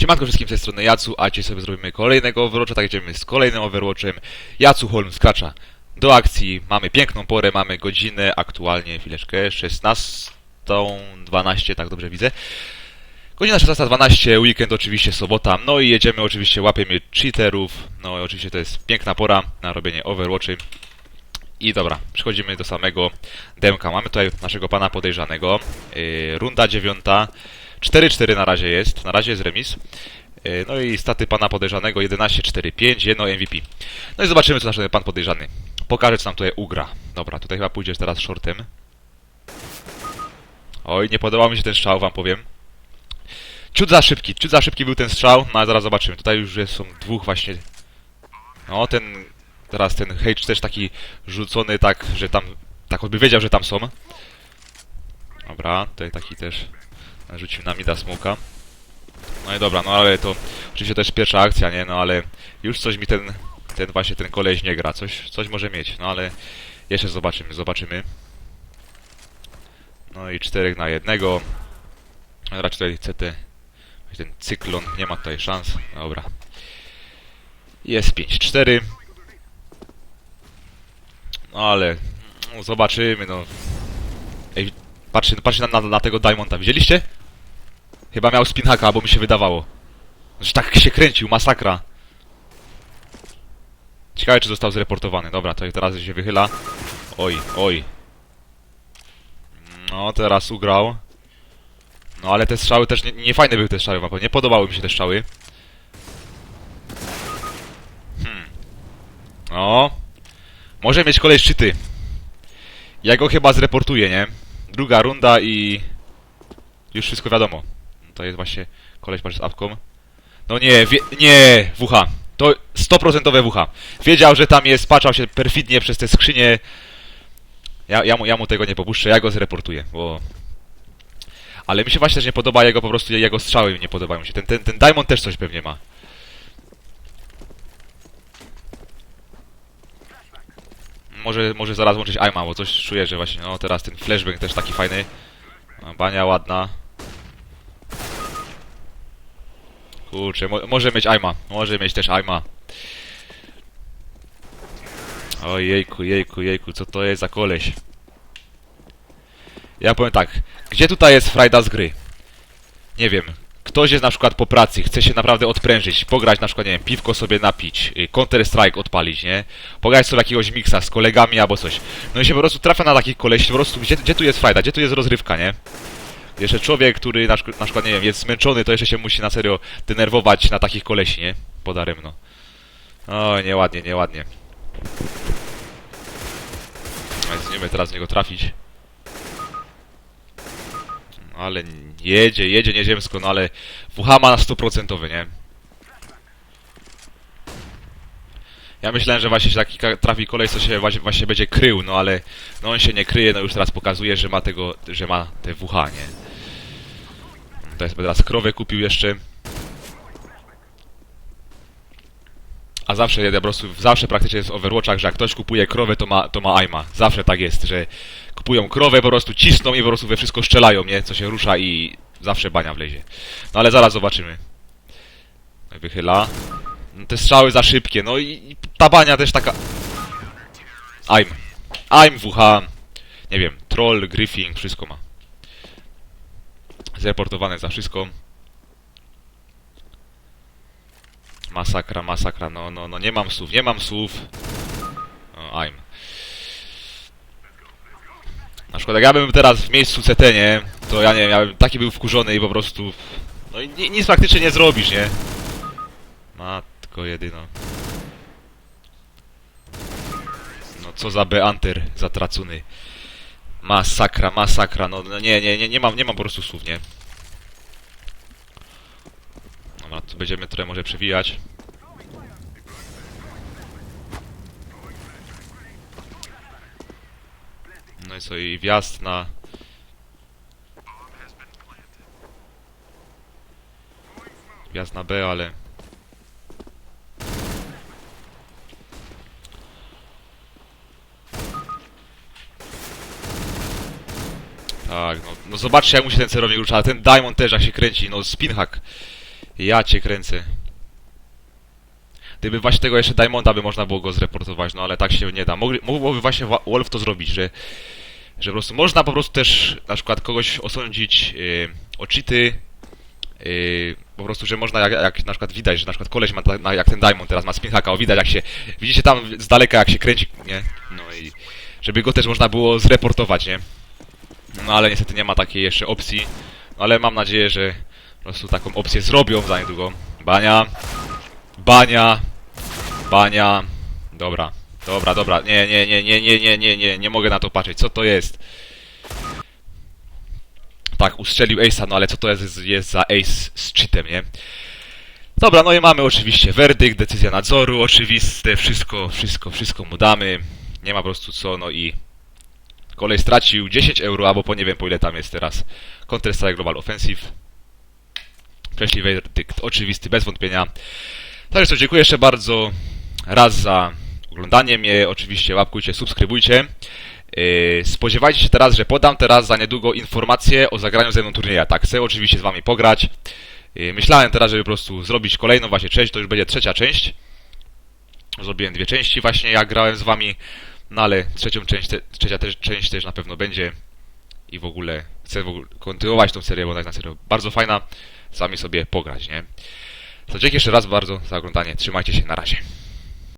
Siemanko wszystkim z tej strony Jacu, a dzisiaj sobie zrobimy kolejnego Overwatcha, tak jedziemy z kolejnym Overwatchem. Jacu Holm skracza do akcji, mamy piękną porę, mamy godzinę, aktualnie chwileczkę, 16.12, tak dobrze widzę. Godzina 16.12, weekend oczywiście, sobota, no i jedziemy oczywiście, łapiemy cheaterów, no i oczywiście to jest piękna pora na robienie Overwatchy. I dobra, przechodzimy do samego demka. Mamy tutaj naszego pana podejrzanego. Yy, runda dziewiąta. 4-4 na razie jest. Na razie jest remis. Yy, no i staty pana podejrzanego 11-4-5, jedno MVP. No i zobaczymy, co nasz pan podejrzany pokaże, co nam tutaj ugra. Dobra, tutaj chyba pójdziesz teraz shortem. Oj, nie podobał mi się ten strzał, wam powiem. Ciut za szybki, ciut za szybki był ten strzał, no ale zaraz zobaczymy. Tutaj już są dwóch właśnie... No, ten... Teraz ten H też taki rzucony tak, że tam... Tak by wiedział, że tam są. Dobra, tutaj taki też rzucił na mida smoka. No i dobra, no ale to oczywiście też pierwsza akcja, nie? No ale już coś mi ten, ten właśnie ten koleś nie gra. Coś, coś może mieć, no ale jeszcze zobaczymy, zobaczymy. No i 4 na jednego. Raczej tutaj CT, ten cyklon, nie ma tutaj szans. Dobra. Jest 5-4. No ale no, zobaczymy, no. Ej, patrzcie, patrzcie na, na, na tego Diamonda, widzieliście? Chyba miał spinhaka, bo mi się wydawało. Że tak się kręcił, masakra. Ciekawe, czy został zreportowany. Dobra, to teraz się wychyla. Oj, oj. No, teraz ugrał. No, ale te strzały też nie, nie fajne były te strzały. Nie podobały mi się te strzały. Hmm. No. Może mieć kolej szczyty. Ja go chyba zreportuję, nie? Druga runda i... Już wszystko wiadomo. To jest właśnie koleś patrz z apką. No nie, nie, WH. To 100% WH. Wiedział, że tam jest, patrzał się perfidnie przez te skrzynie. Ja, ja, mu, ja mu tego nie popuszczę, ja go zreportuję, bo... Ale mi się właśnie też nie podoba jego po prostu, jego strzały nie podobają się. Ten, ten, ten Diamond też coś pewnie ma. Może, może zaraz włączyć Aima, bo coś czuję, że właśnie, no teraz ten flashbang też taki fajny. Bania ładna. Kurczę, mo może mieć Aima, może mieć też Aima. O jejku, jejku, jejku, co to jest za koleś? Ja powiem tak, gdzie tutaj jest frajda z gry? Nie wiem, ktoś jest na przykład po pracy, chce się naprawdę odprężyć, pograć na przykład, nie wiem, piwko sobie napić, y, Counter Strike odpalić, nie? Pograć sobie jakiegoś miksa z kolegami albo coś. No i się po prostu trafia na takich koleś, po prostu, gdzie, gdzie tu jest frajda, gdzie tu jest rozrywka, nie? Jeszcze człowiek, który na, na przykład, nie wiem, jest zmęczony, to jeszcze się musi na serio denerwować na takich kolesi, nie? Podaremno. O, nieładnie, nieładnie. Więc nie wiem teraz w niego trafić. No, Ale jedzie, jedzie nieziemsko, no ale WH ma na 100%, nie? Ja myślałem, że właśnie się taki trafi kolej, co się właśnie, właśnie będzie krył, no ale no on się nie kryje, no już teraz pokazuje, że ma tego, że ma te WH, nie? To jest teraz krowę kupił jeszcze. A zawsze, ja po prostu, zawsze praktycznie jest w Overwatchach, że jak ktoś kupuje krowę, to ma, to ma aima. Zawsze tak jest, że kupują krowę, po prostu cisną i po prostu we wszystko strzelają, nie? Co się rusza i zawsze bania wlezie. No ale zaraz zobaczymy. Wychyla. No, te strzały za szybkie, no i, i ta bania też taka... Aim. Aim, WH. Nie wiem, troll, griffing, wszystko ma. Zreportowane za wszystko. Masakra, masakra, no, no, no, nie mam słów, nie mam słów. O, I'm. Na przykład jak ja bym teraz w miejscu CT, nie, to ja nie wiem, ja bym taki był wkurzony i po prostu... No i ni- nic praktycznie nie zrobisz, nie? Matko jedyno. No co za beanter zatracony. Masakra, masakra, no, no nie, nie, nie, nie mam, nie mam po prostu słów, nie? Dobra, tu będziemy trochę może przewijać. No i co, i wjazd na... Wjazd na B, ale... Tak, no, zobaczcie jak mu się ten celownik rusza, ale ten Diamond też jak się kręci, no spinhack. Ja cię kręcę. Gdyby właśnie tego jeszcze Diamonda by można było go zreportować, no ale tak się nie da. Mógłby właśnie Wolf to zrobić, że, że po prostu można po prostu też na przykład kogoś osądzić yy, o cheaty, yy, po prostu, że można jak, jak na przykład widać, że na przykład koleś ma ta, jak ten Diamond teraz ma spinhacka, o widać jak się, widzicie tam z daleka jak się kręci, nie? No i żeby go też można było zreportować, nie? No ale niestety nie ma takiej jeszcze opcji. No ale mam nadzieję, że po prostu taką opcję zrobią za niedługo. Bania. Bania. Bania. Dobra. Dobra, dobra. Nie, nie, nie, nie, nie, nie, nie, nie. Nie mogę na to patrzeć. Co to jest? Tak, ustrzelił Ace'a, no ale co to jest, jest za Ace z cheatem, nie? Dobra, no i mamy oczywiście werdykt, decyzja nadzoru, oczywiste, wszystko, wszystko, wszystko mu damy. Nie ma po prostu co, no i kolej stracił 10 euro, albo po nie wiem po ile tam jest teraz Counter Strike Global Offensive. Prześlij werdykt, oczywisty, bez wątpienia. Także co, dziękuję jeszcze bardzo raz za oglądanie mnie, oczywiście łapkujcie, subskrybujcie. Yy, spodziewajcie się teraz, że podam teraz za niedługo informację o zagraniu ze mną turnieja. Tak, chcę oczywiście z wami pograć. Yy, myślałem teraz, żeby po prostu zrobić kolejną właśnie część, to już będzie trzecia część. Zrobiłem dwie części właśnie, jak grałem z wami, no ale trzecią część, te, trzecia też, część też na pewno będzie. I w ogóle chcę w ogóle kontynuować tą serię, bo ona jest na serio bardzo fajna. Z wami sobie pograć, nie? To dzięki jeszcze raz bardzo za oglądanie. Trzymajcie się, na razie.